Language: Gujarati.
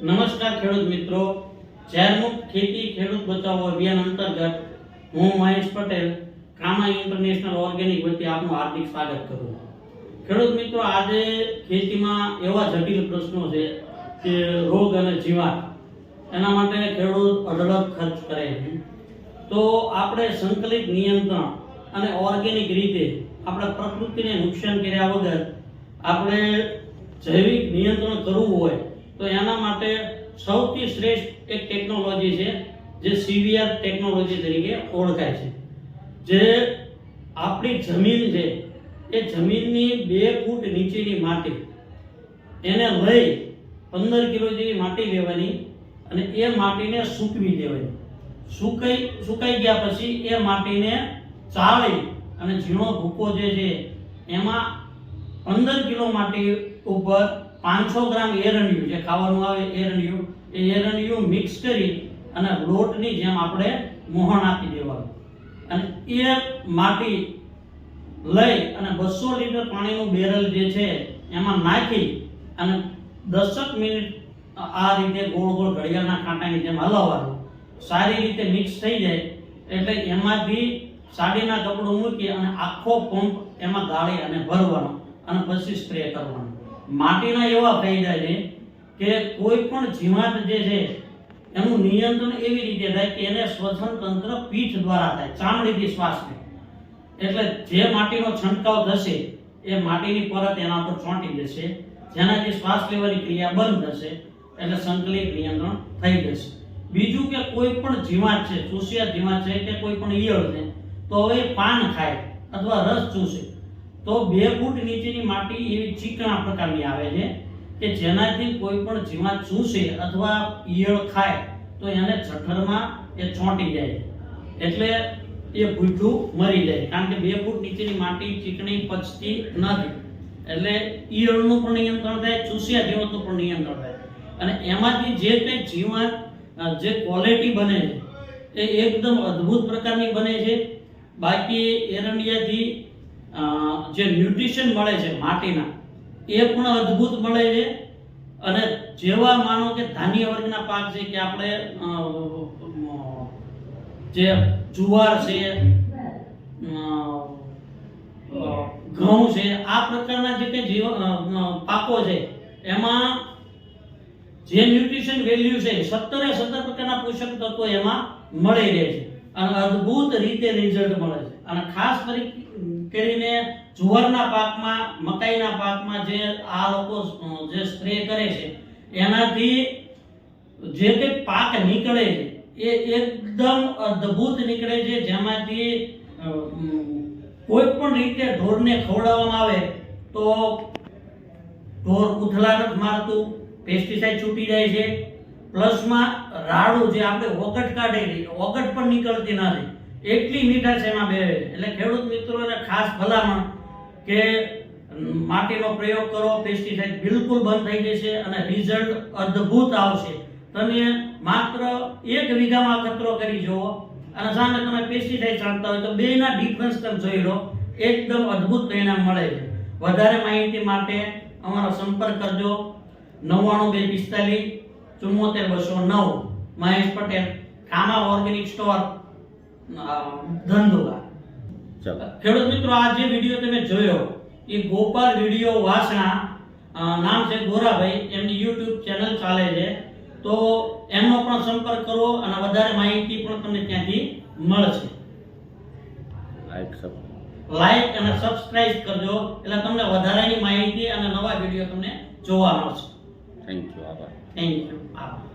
નમસ્કાર ખેડૂત મિત્રો. ઝેરમુક્ત ખેતી ખેડૂત બચાવો અભિયાન અંતર્ગત હું મહેશ પટેલ કામા ઇન્ટરનેશનલ ઓર્ગેનિક વતી આપનું હાર્દિક સ્વાગત કરું ખેડૂત મિત્રો, આજે ખેતીમાં એવા જટિલ પ્રશ્નો છે કે રોગ અને જીવાત. એના માટે ખેડૂત અઢળક ખર્ચ કરે છે. તો આપણે સંકલિત નિયંત્રણ અને ઓર્ગેનિક રીતે આપણે પ્રકૃતિને નુકસાન કર્યા વગર આપણે જૈવિક નિયંત્રણ કરવું હોય તો એના માટે સૌથી શ્રેષ્ઠ એક ટેકનોલોજી છે, જે સીવીઆર ટેકનોલોજી તરીકે ઓળખાય છે. જે આપણી જમીન છે, એ જમીનની બે ફૂટ નીચેની માટી, એને લઈ પંદર કિલો જેવી માટી લેવાની અને એ માટીને સૂકવી દેવાની. સુકાઈ સુકાઈ ગયા પછી એ માટીને ચાળી અને ઝીણો ભૂકો જે છે, એમાં પંદર કિલો માટી ઉપર પાંચસો ગ્રામ એરંડિયું જે ખાવાનું આવે એરંડિયું એ એરંડિયું મિક્સ કરી અને લોટની જેમ આપણે મોહણ આપી દેવાનું. અને એ માટી લઈ અને બસો લીટર પાણીનું બેરલ જે છે એમાં નાખી અને દસક મિનિટ આ રીતે ગોળ ગોળ ઘડિયાળના કાંટાની જેમ હલાવવાનું. સારી રીતે મિક્સ થઈ જાય એટલે એમાંથી સાડીના કપડું મૂકી અને આખો પંપ એમાં ગાળી અને ભરવાનો અને પછી સ્પ્રે કરવાનો. માટીના એવા ફાયદા છે કે કોઈ પણ જીવાત જે છે, એનું નિયંત્રણ એવી રીતે થાય કે એને શ્વસન તંત્ર પીઠ દ્વારા થાય, ચામડીથી શ્વાસ એટલે જે માટીનો છંટકાવ થશે, એ માટીની પરત એના પર ચોંટી જશે, જેનાથી શ્વાસ લેવાની ક્રિયા બંધ થશે, એટલે સંકલિત નિયંત્રણ થઈ જશે. બીજું કે કોઈ પણ જીવાત છે, ચૂસિયા જીવાત છે કે કોઈ પણ ઈયળ છે, તો હવે પાન ખાય અથવા રસ ચૂસે. તો બે ફૂટ નીચેની માટી એવી ચીકણા પ્રકારની આવે છે કે જેનાથી કોઈ પણ જીવાત ચૂસે અથવા ઈયળ ખાય તો એને જઠરમાં એ ચોંટી જાય એટલે એ ભૂઠું મરી જાય, કારણ કે બે ફૂટ નીચેની માટી ચીકણી પચતી નથી. એટલે ઈયળનું પણ નિયંત્રણ થાય, ચૂસ્યા જીવાતનું પણ નિયંત્રણ થાય. અને એમાંથી જે કંઈ જીવાત જે ક્વોલિટી બને છે, એ એકદમ અદ્ભુત પ્રકારની બને છે. બાકી એરંડિયાથી જે ન્યુટ્રિશન મળે છે માટીના, એ પણ અદ્ભુત મળે છે. અને જેવા માનો કે ધાન્ય વર્ગના પાક છે કે આપણે જે જુવાર છે ઘઉં છે, આ પ્રકારના જે કંઈ જીવ પાકો છે, એમાં જે ન્યુટ્રિશન વેલ્યુ છે, સત્તરે સત્તર પ્રકારના પોષક તત્વો એમાં મળી રહે છે. અને અદ્ભુત રીતે રિઝલ્ટ મળે છે. અને ખાસ કરી કરીને જુવારના પાકમાં, મકાઈના પાકમાં જે આ લોકો જે સ્પ્રે કરે છે, એનાથી જે કંઈ પાક નીકળે છે, એ એકદમ અદ્ભુત નીકળે છે, જેમાંથી કોઈ પણ રીતે ઢોરને ખવડાવવામાં આવે તો ઢોર ઉથલા મારતું પેસ્ટિસાઇડ છૂટી જાય છે. પ્લસમાં રાડું જે આપણે ઓગટ કાઢે છે, ઓગટ પણ નીકળતી નથી. એટલી મીઠાશ એમાં બે. એટલે ખેડૂત મિત્રોને ખાસ ભલામણ કે માટીનો પ્રયોગ કરો પેસ્ટિસાઇડ બિલકુલ બંધ થઈ જશે અને રિઝલ્ટ અદ્ભુત આવશે. તમે માત્ર એક વીઘામાં કચરો કરી જુઓ અને સામે તમે પેસ્ટિસાઇડ છાંટતા હોય તો બેના ડિફરન્સ તમે જોઈ લો. એકદમ અદ્ભુત પરિણામ મળે છે. વધારે માહિતી માટે અમારો સંપર્ક કરજો. નવ્વાણું બે પિસ્તાલીસ ચુમ્મોતેર બસો નવ, મહેશ પટેલ કામા ઓર્ગેનિક સ્ટોર. ધંધુકા ચલો. ખેડૂત મિત્રો આ જે વીડિયો તમે જોયો એ ગોપાલ વીડિયો વાસણા નામ છે ગોરાભાઈ એમની યુટ્યુબ ચેનલ ચાલે છે. તો એમનો પણ સંપર્ક કરો અને વધારે માહિતી પણ તમને ત્યાંથી મળશે. લાઈક સબ લાઈક અને સબસ્ક્રાઇબ કરજો એટલે તમને વધારાની માહિતી અને નવા વીડિયો તમને જોવા મળશે. થેન્ક યુ આભાર. થેન્ક યુ આભાર.